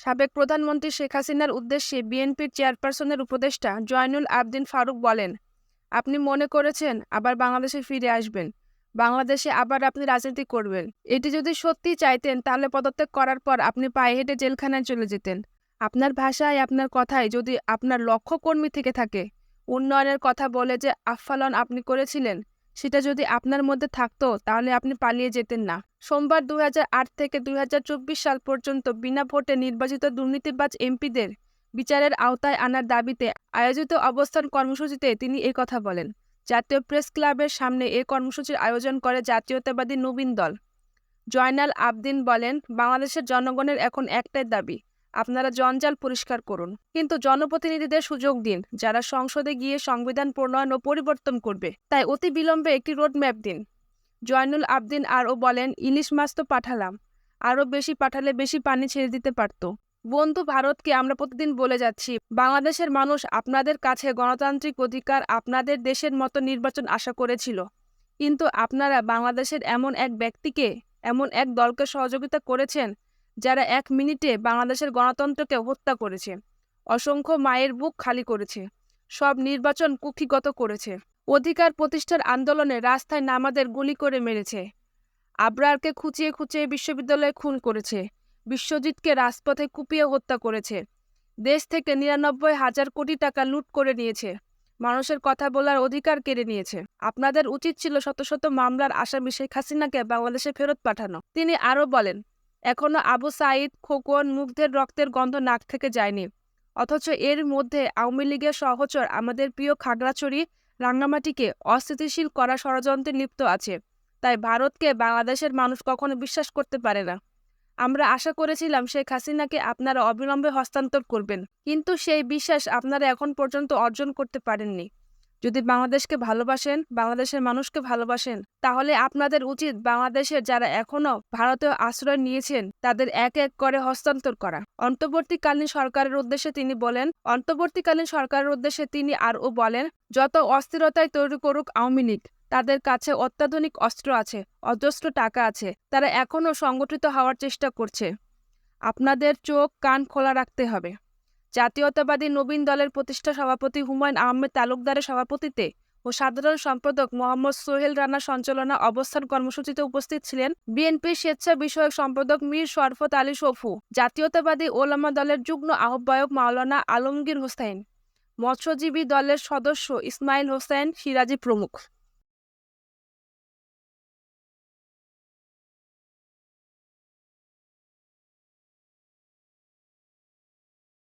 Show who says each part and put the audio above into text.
Speaker 1: সাবেক প্রধানমন্ত্রী শেখ হাসিনার উদ্দেশ্যে বিএনপির চেয়ারপারসনের উপদেষ্টা জয়নুল আবদিন ফারুক বলেন, আপনি মনে করেছেন আবার বাংলাদেশে ফিরে আসবেন, বাংলাদেশে আবার আপনি রাজনীতি করবেন। এটি যদি সত্যি চাইতেন, তাহলে পদত্যাগ করার পর আপনি পায়ে হেঁটে জেলখানায় চলে যেতেন। আপনার ভাষায়, আপনার কথায় যদি আপনার লক্ষ্য কর্মী থেকে থাকে, উন্নয়নের কথা বলে যে আফফালন আপনি করেছিলেন সেটা যদি আপনার মধ্যে থাকতো, তাহলে আপনি পালিয়ে যেতেন না। সোমবার দুই হাজার আট থেকে দুই হাজার চব্বিশ সাল পর্যন্ত বিনা ভোটে নির্বাচিত দুর্নীতিবাজ এমপিদের বিচারের আওতায় আনার দাবিতে আয়োজিত অবস্থান কর্মসূচিতে তিনি কথা বলেন। জাতীয় প্রেস ক্লাবের সামনে এ কর্মসূচির আয়োজন করে জাতীয়তাবাদী নবীন দল। জয়নাল আবদিন বলেন, বাংলাদেশের জনগণের এখন একটাই দাবি আপনারা জঞ্জাল পরিষ্কার করুন। কিন্তু জনপ্রতিনিধিদের সুযোগ দিন, যারা সংসদে গিয়ে সংবিধান প্রণয়ন ও পরিবর্তন করবে। তাই অতি বিলম্বে একটি রোডম্যাপ দিন। জয়নুল আবদিন আরও বলেন, ইলিশ মাছ তো পাঠালাম। আরও বেশি পাঠালে বেশি পানি ছেড়ে দিতে পারত। বন্ধু ভারতকে আমরা প্রতিদিন বলে যাচ্ছি, বাংলাদেশের মানুষ আপনাদের কাছে গণতান্ত্রিক অধিকার আপনাদের দেশের মতো নির্বাচন আশা করেছিল। কিন্তু আপনারা বাংলাদেশের এমন এক ব্যক্তিকে, এমন এক দলকে সহযোগিতা করেছেন যারা এক মিনিটে বাংলাদেশের গণতন্ত্রকে হত্যা করেছে, অসংখ্য মায়ের বুক খালি করেছে, সব নির্বাচন কুক্ষিগত করেছে, অধিকার প্রতিষ্ঠার আন্দোলনে রাস্তায় নামাদের গুলি করে মেরেছে, আবরারকে খুঁচিয়ে খুঁচিয়ে বিশ্ববিদ্যালয়ে খুন করেছে, বিশ্বজিৎকে রাজপথে কুপিয়ে হত্যা করেছে, দেশ থেকে নিরানব্বই হাজার কোটি টাকা লুট করে নিয়েছে, মানুষের কথা বলার অধিকার কেড়ে নিয়েছে। আপনাদের উচিত ছিল শত শত মামলার আসামি শেখ হাসিনাকে বাংলাদেশে ফেরত পাঠানো। তিনি আরও বলেন এখনও আবু সাঈদ খোকন মুগ্ধের রক্তের গন্ধ নাক থেকে যায়নি। অথচ এর মধ্যে আওয়ামী লীগের সহচর আমাদের প্রিয় খাগড়াছড়ি রাঙ্গামাটিকে অস্থিতিশীল করা ষড়যন্ত্রে লিপ্ত আছে। তাই ভারতকে বাংলাদেশের মানুষ কখনো বিশ্বাস করতে পারে না। আমরা আশা করেছিলাম শেখ হাসিনাকে আপনারা অবিলম্বে হস্তান্তর করবেন। কিন্তু সেই বিশ্বাস আপনারা এখন পর্যন্ত অর্জন করতে পারেননি। যদি বাংলাদেশকে ভালোবাসেন, বাংলাদেশের মানুষকে ভালোবাসেন, তাহলে আপনাদের উচিত বাংলাদেশের যারা এখনও ভারতে আশ্রয় নিয়েছেন, তাদের এক এক করে হস্তান্তর করা। অন্তর্বর্তীকালীন সরকারের উদ্দেশ্যে তিনি বলেন, অন্তর্বর্তীকালীন সরকারের উদ্দেশ্যে তিনি আরও বলেন, যত অস্থিরতায় তৈরি করুক আওয়ামী লীগ, তাদের কাছে অত্যাধুনিক অস্ত্র আছে, অজস্র টাকা আছে, তারা এখনও সংগঠিত হওয়ার চেষ্টা করছে। আপনাদের চোখ কান খোলা রাখতে হবে। জাতীয়তাবাদী নবীন দলের প্রতিষ্ঠা সভাপতি হুমায়ুন আহমেদ তালুকদারের সভাপতিতে ও সাধারণ সম্পাদক মোহাম্মদ সোহেল রানা সঞ্চালনা অবস্থান কর্মসূচিতে উপস্থিত ছিলেন বিএনপির স্বেচ্ছা বিষয়ক সম্পাদক মীর শরফত আলী সফু, জাতীয়তাবাদী ওলামা দলের যুগ্ম আহ্বায়ক মাওলানা আলমগীর হোসেন, মৎস্যজীবী দলের সদস্য ইসমাইল হোসেন সিরাজি প্রমুখ।